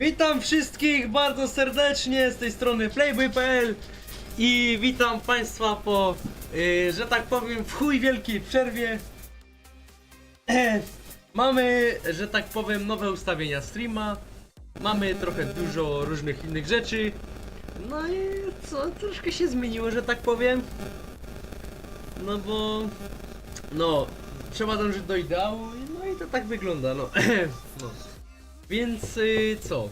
Witam wszystkich bardzo serdecznie z tej strony Playboy.pl i witam Państwa po, y, że tak powiem, w chuj wielkiej przerwie. Mamy, że tak powiem, nowe ustawienia streama. Mamy trochę dużo różnych innych rzeczy. No i co, troszkę się zmieniło, że tak powiem. No bo, no, trzeba dążyć do ideału, no i to tak wygląda, no. no. Więc y, co?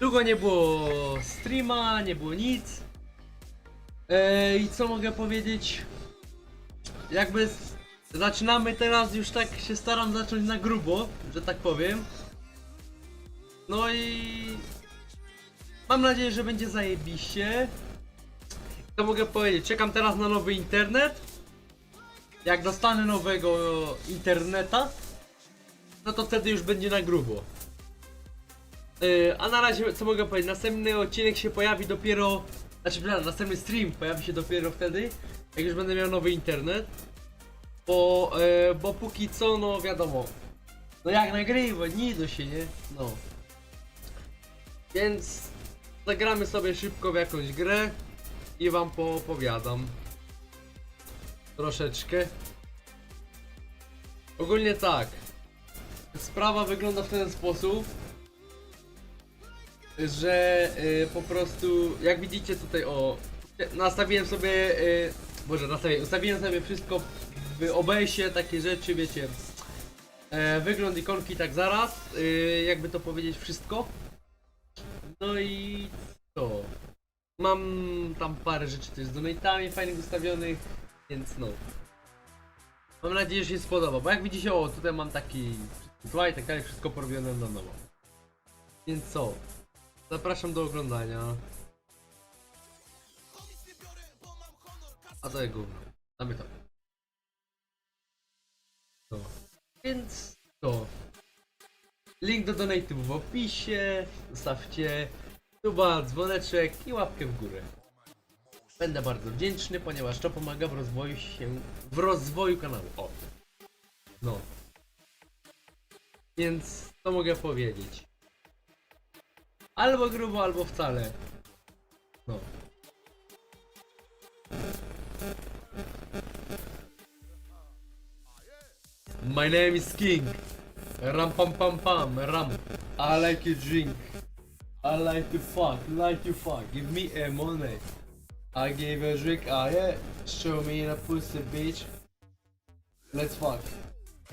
Długo nie było streama, nie było nic. E, I co mogę powiedzieć? Jakby zaczynamy teraz, już tak się staram zacząć na grubo, że tak powiem. No i mam nadzieję, że będzie zajebiście. Co mogę powiedzieć? Czekam teraz na nowy internet. Jak dostanę nowego interneta, no to wtedy już będzie na grubo. Yy, a na razie, co mogę powiedzieć, następny odcinek się pojawi dopiero, znaczy, przepraszam, następny stream pojawi się dopiero wtedy, jak już będę miał nowy internet. Bo, yy, bo póki co, no wiadomo, no jak nagrywać, nie do się, nie? No. Więc zagramy sobie szybko w jakąś grę i wam poopowiadam. Troszeczkę. Ogólnie tak. Sprawa wygląda w ten sposób, że y, po prostu, jak widzicie tutaj, o, nastawiłem sobie, y, boże, nastawiłem, ustawiłem sobie wszystko w OBS-ie, takie rzeczy, wiecie, e, wygląd ikonki tak zaraz, y, jakby to powiedzieć wszystko. No i co? Mam tam parę rzeczy też z donatami fajnych ustawionych, więc no. Mam nadzieję, że się spodoba, bo jak widzicie, o, tutaj mam taki tła i tak dalej, wszystko porobione na nowo. Więc co? Zapraszam do oglądania. A to jest gówno. Damy to. No. Więc to. Link do donate'u w opisie. Zostawcie suba, dzwoneczek i łapkę w górę. Będę bardzo wdzięczny, ponieważ to pomaga w rozwoju się, w rozwoju kanału. O. No. Więc co mogę powiedzieć? Albo grubo, albo wcale. No. My name is King. Ram pam pam pam, ram. I like to drink. I like to fuck, like to fuck. Give me a money. I gave a drink, ah yeah. Show me a pussy bitch. Let's fuck.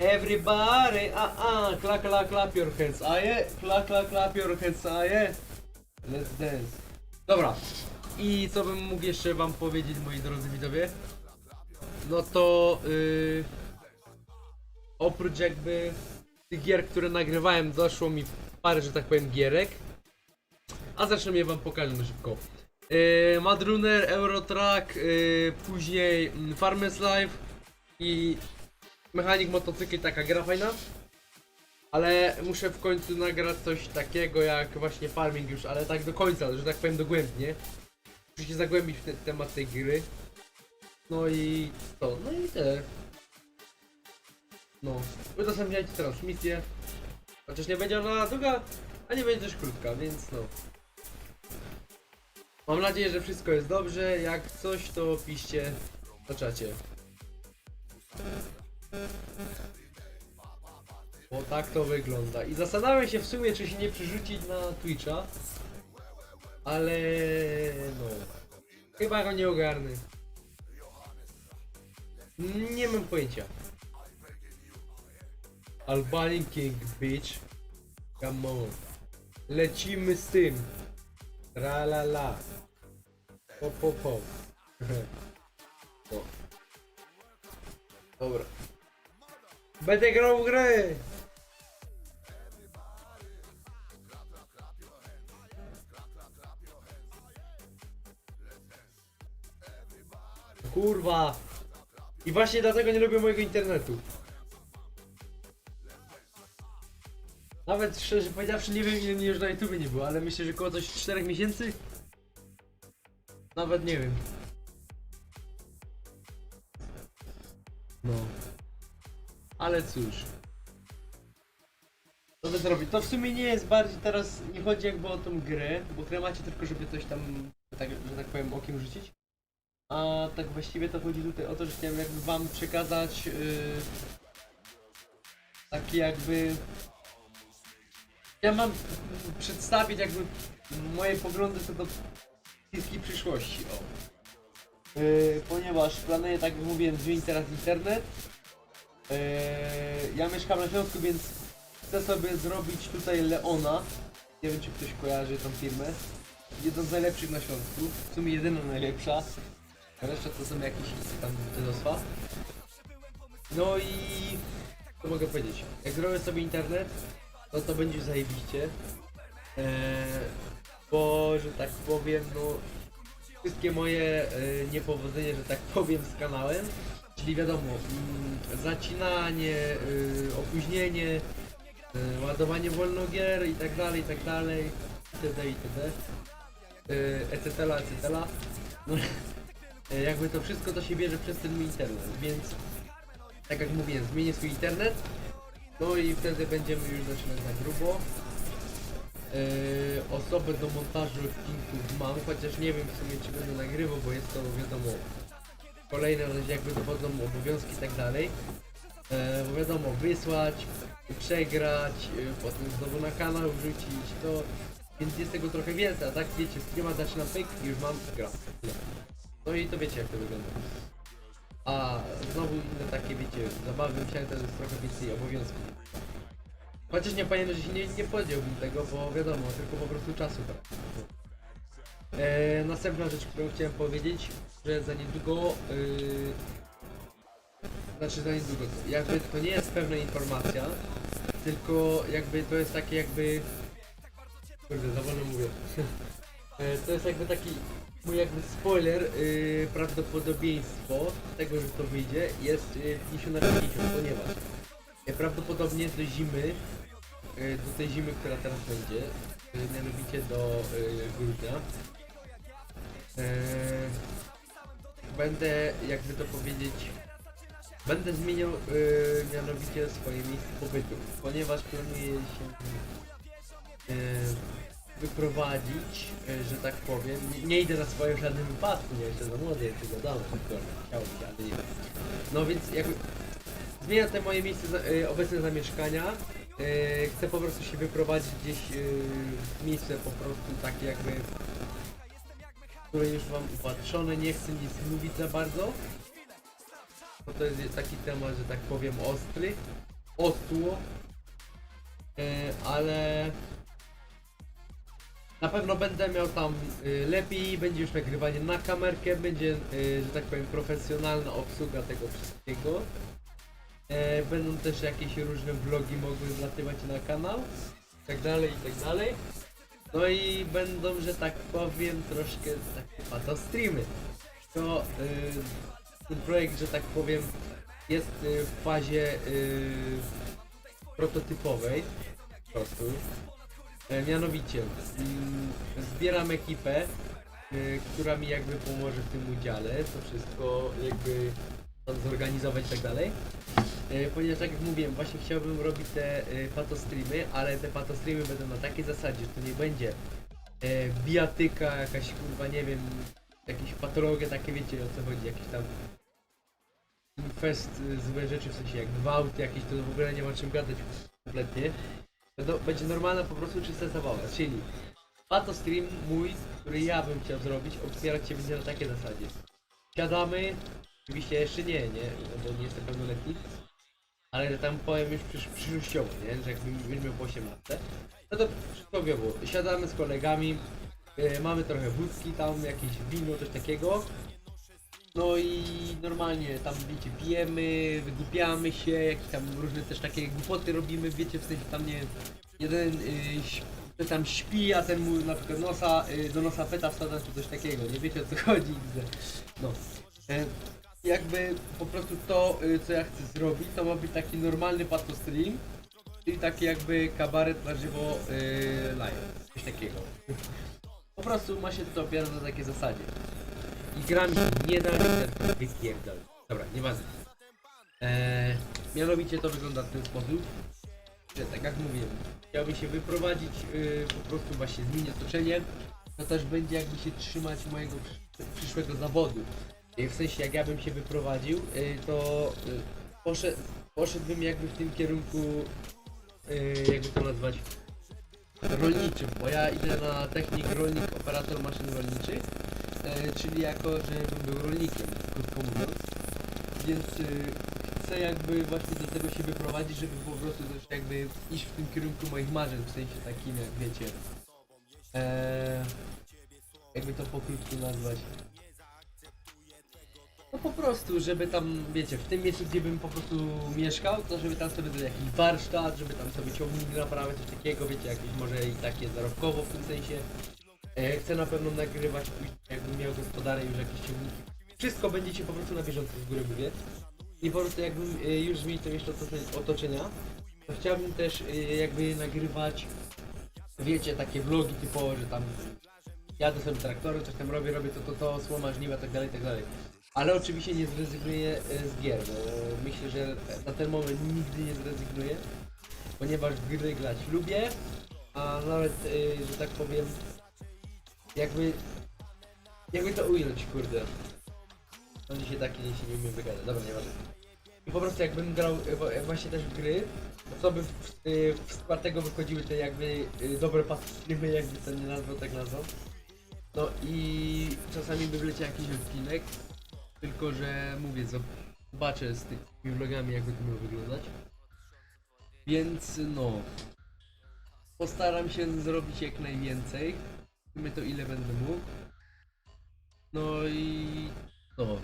Everybody, ah ah, clap clap clap your hands, ah yeah. Clap clap clap your hands, ah yeah. Let's dance. Dobra. I co bym mógł jeszcze wam powiedzieć, moi drodzy widzowie? No to yy, oprócz jakby tych gier, które nagrywałem, doszło mi parę, że tak powiem, gierek. A zresztą je wam pokażę na szybko. Yy, Madrunner, Eurotrack, yy, później mm, Farmers Life i Mechanik motocykli, taka gra fajna. Ale muszę w końcu nagrać coś takiego jak właśnie farming już, ale tak do końca, że tak powiem dogłębnie. Muszę się zagłębić w ten temat tej gry. No i to, no i tyle. No, udostępniajcie transmisję. Chociaż nie będzie ona długa, a nie będzie też krótka, więc no. Mam nadzieję, że wszystko jest dobrze. Jak coś, to piszcie na czacie. Bo tak to wygląda. I zastanawiam się w sumie, czy się nie przerzucić na Twitcha. Ale no. Chyba go nie ogarnę. Nie mam pojęcia. Albanian King Bitch. Come on. Lecimy z tym. Tra la la. Po po po. Dobra. Będę grał w grę! Kurwa! I właśnie dlatego nie lubię mojego internetu. Nawet szczerze powiedziawszy nie wiem ile mnie już na YouTube nie było, ale myślę, że około coś 4 miesięcy? Nawet nie wiem. Ale cóż. Co wy zrobić? To w sumie nie jest bardziej teraz, nie chodzi jakby o tą grę, bo grę macie tylko, żeby coś tam, tak, że tak powiem, okiem rzucić. A tak właściwie to chodzi tutaj o to, że chciałem jakby wam przekazać yy, taki jakby... Ja mam przedstawić jakby moje poglądy co do bliskiej przyszłości, o. Yy, ponieważ planuję, tak jak mówiłem, zmienić teraz internet. Yy, ja mieszkam na Śląsku, więc chcę sobie zrobić tutaj Leona. Nie wiem, czy ktoś kojarzy tą firmę. Jedną z najlepszych na Śląsku. W sumie jedyna najlepsza. Reszta to są jakieś tam dziadostwa. No i... Co mogę powiedzieć? Jak zrobię sobie internet, no to będzie zajebiście. Eee, bo, że tak powiem, no... Wszystkie moje e, niepowodzenia, że tak powiem, z kanałem, czyli wiadomo, mm, zacinanie, y, opóźnienie, y, ładowanie wolno gier i tak dalej, i tak dalej, itd. itd. y, etc. etc. No, jakby to wszystko to się bierze przez ten internet, więc tak jak mówiłem, zmienię swój internet, no i wtedy będziemy już zaczynać na grubo. Osobę do montażu odcinków mam, chociaż nie wiem w sumie czy będę nagrywał, bo jest to wiadomo kolejne jakby dochodzą obowiązki i tak dalej. E, bo wiadomo, wysłać, przegrać, e, potem znowu na kanał wrzucić, to więc jest tego trochę więcej, a tak wiecie, streama zaczyna pyk i już mam gra. No i to wiecie jak to wygląda. A znowu inne takie wiecie, zabawy, myślałem, to jest trochę więcej obowiązków. Chociaż nie pamiętam, że się nie, nie podjąłbym tego, bo wiadomo, tylko po prostu czasu brak. E, następna rzecz, którą chciałem powiedzieć, że za niedługo, yy, znaczy za niedługo, jakby to nie jest pewna informacja, tylko jakby to jest takie jakby, kurde, za wolno mówię, E, to jest jakby taki mój jakby spoiler, yy, prawdopodobieństwo tego, że to wyjdzie jest yy, 50 na 50, ponieważ e, prawdopodobnie do zimy, yy, do tej zimy, która teraz będzie, yy, mianowicie do grudnia, yy, będę, jakby to powiedzieć, będę zmieniał yy, mianowicie swoje miejsce pobytu, ponieważ planuję się yy, wyprowadzić, yy, że tak powiem. Nie, nie idę na swoje w żadnym wypadku, nie jeszcze za młody, jeszcze tylko chciało się, ale nie. No więc jakby zmieniam te moje miejsce za, obecne zamieszkania. Yy, chcę po prostu się wyprowadzić gdzieś yy, w miejsce po prostu takie jakby które już mam upatrzone, nie chcę nic mówić za bardzo. Bo to jest taki temat, że tak powiem, ostry. Ostło. E, ale na pewno będę miał tam y, lepiej, będzie już nagrywanie na kamerkę, będzie, y, że tak powiem, profesjonalna obsługa tego wszystkiego. E, będą też jakieś różne vlogi mogły wlatywać na kanał, tak dalej, i tak dalej. No i będą, że tak powiem, troszkę takie pato streamy. To y, ten projekt, że tak powiem, jest y, w fazie y, prototypowej. Po prostu. E, mianowicie, mm, zbieram ekipę, która mi jakby pomoże w tym udziale, to wszystko jakby zorganizować i tak dalej. E, Ponieważ tak jak mówiłem, właśnie chciałbym robić te e, patostreamy, ale te patostreamy będą na takiej zasadzie, że to nie będzie e, bijatyka, jakaś kurwa, nie wiem, jakieś patologie takie, wiecie o co chodzi, jakieś tam fest złe rzeczy, w sensie jak gwałt jakieś, to w ogóle nie ma czym gadać kompletnie. Będą, będzie normalna po prostu czysta zabawa, czyli patostream mój, który ja bym chciał zrobić, otwierać się będzie na takiej zasadzie. Siadamy, oczywiście jeszcze nie, nie, bo nie jestem pełnoletni, ale tam powiem już przysz, przyszłościowo, nie? Że jakbym już miał po 18, no to przysłowiowo, siadamy z kolegami, yy, mamy trochę wódki tam, jakieś wino, coś takiego. No i normalnie tam wiecie, pijemy, wygłupiamy się, jakieś tam różne też takie głupoty robimy, wiecie, w sensie tam nie jeden yy, tam śpi, a ten mu na przykład nosa, yy, do nosa peta wsadza czy coś takiego, nie wiecie o co chodzi. No. E, jakby po prostu to, y, co ja chcę zrobić, to ma być taki normalny pato stream, czyli taki jakby kabaret na żywo y, live, coś takiego. Po prostu ma się to opierać na takiej zasadzie. I gra mi nie da, nie da wypierdol. Dobra, nieważne. Eee, mianowicie to wygląda w ten sposób. że tak jak mówiłem, chciałbym się wyprowadzić, yy, po prostu właśnie zmienić otoczenie, to też będzie jakby się trzymać mojego przysz- przyszłego zawodu. W sensie jak ja bym się wyprowadził, yy, to poszedł, poszedłbym jakby w tym kierunku, yy, jakby to nazwać, rolniczym, bo ja idę na technik rolnik, operator maszyn rolniczych, yy, czyli jako, że był rolnikiem, krótko mówiąc. Więc y, chcę jakby właśnie do tego się wyprowadzić, żeby po prostu też jakby iść w tym kierunku moich marzeń, w sensie takim jak wiecie. Eee, jakby to po krótku nazwać. No po prostu, żeby tam, wiecie, w tym miejscu, gdzie bym po prostu mieszkał, to żeby tam sobie dać jakiś warsztat, żeby tam sobie ciągnik naprawiać, coś takiego, wiecie, jakieś może i takie zarobkowo w tym sensie. E, chcę na pewno nagrywać, później, jakbym miał gospodarę już jakieś ciągniki. Wszystko będziecie po prostu na bieżąco z góry mówię. I po prostu jakbym e, już zmienił to jeszcze otoczenia, to chciałbym też e, jakby nagrywać, wiecie, takie vlogi typowo, że tam jadę sobie traktorem, coś tam robię, robię to, to, to, słoma, żniwa, tak dalej, tak dalej. Ale oczywiście nie zrezygnuję e, z gier, bo myślę, że na ten moment nigdy nie zrezygnuję, ponieważ gry grać lubię, a nawet, e, że tak powiem, jakby, jakby to ująć, kurde. Oni się takie się nie umiem wygadać, dobra, nieważne. I po prostu jakbym grał e, e, właśnie też w gry, to by w, y, w skład tego wychodziły te jakby dobre pasy, jakby to nie nazwał, tak nazwał. No i czasami by wleciał jakiś odcinek, tylko że mówię, zobaczę z tymi vlogami jakby to miało wyglądać. Więc no, postaram się zrobić jak najwięcej. My to ile będę mógł. No i no.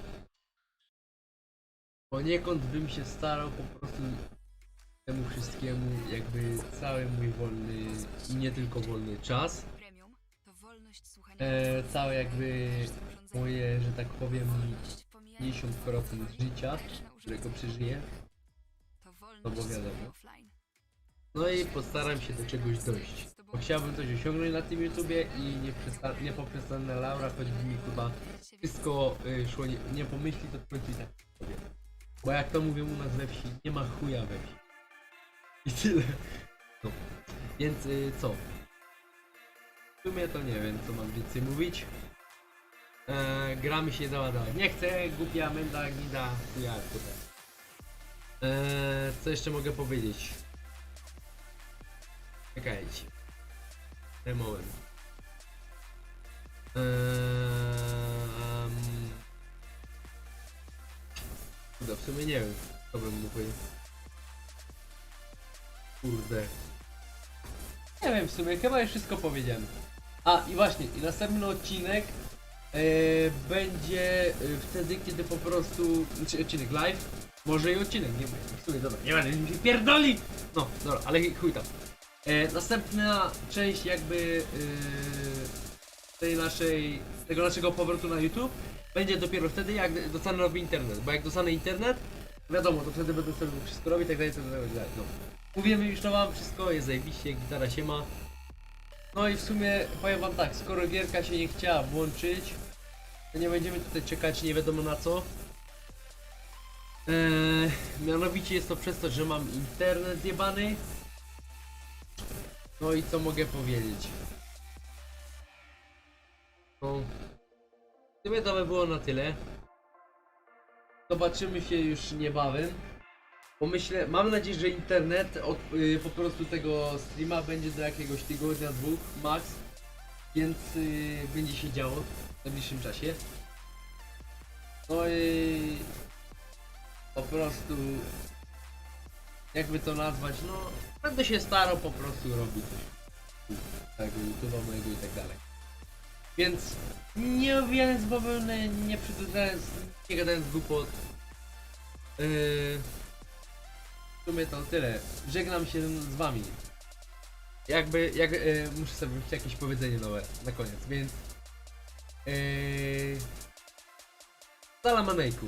Poniekąd bym się starał po prostu temu wszystkiemu jakby cały mój wolny i nie tylko wolny czas, to e, całe jakby moje, że tak powiem, 50% życia, którego przeżyję. To no wolność bo wiadomo. offline. No i postaram się do czegoś dojść. Bo chciałbym coś osiągnąć na tym YouTubie i nie, przesta- nie poprzestanę laura, choćby mi chyba wszystko y, szło nie, nie pomyśli, to w końcu i tak powiem. Bo jak to mówią u nas we wsi, nie ma chuja we wsi. I tyle. No. Więc y, co? W sumie to nie wiem, co mam więcej mówić. E, gramy się dała dała. Nie chcę, głupia menda, gnida, chuja, kurde. E, co jeszcze mogę powiedzieć? Czekajcie. Ten moment. Eee, um, Kurde, w sumie nie wiem, co bym mógł powiedzieć. Kurde. Nie wiem w sumie, chyba już wszystko powiedziałem. A i właśnie, i następny odcinek e, będzie e, wtedy, kiedy po prostu, znaczy odcinek live, może i odcinek, nie wiem, w sumie dobra, nie będę się pierdoli! No, dobra, ale chuj tam. E, następna część jakby e, tej naszej, tego naszego powrotu na YouTube będzie dopiero wtedy jak dostanę nowy internet, bo jak dostanę internet, wiadomo, to wtedy będę sobie wszystko robić, tak dalej, tak dalej, tak no. Już to wam wszystko, jest zajebiście, gitara się ma. No i w sumie powiem wam tak, skoro gierka się nie chciała włączyć, nie będziemy tutaj czekać nie wiadomo na co. Eee, mianowicie jest to przez to, że mam internet zjebany. No i co mogę powiedzieć? No. Sumie to by było na tyle. Zobaczymy się już niebawem. Pomyślę, mam nadzieję, że internet od y, po prostu tego streama będzie do jakiegoś tygodnia, dwóch max. Więc y, będzie się działo w najbliższym czasie. No i po prostu jakby to nazwać, no będę się starał po prostu robić coś tego YouTube'a mojego i tak dalej. Więc nie owijając bawełnę, nie przedłużając, nie gadając głupot. Yy, w sumie to tyle. Żegnam się z wami. Jakby, jak, yy, muszę sobie jakieś powiedzenie nowe na koniec, więc... É... Fala, Maneco.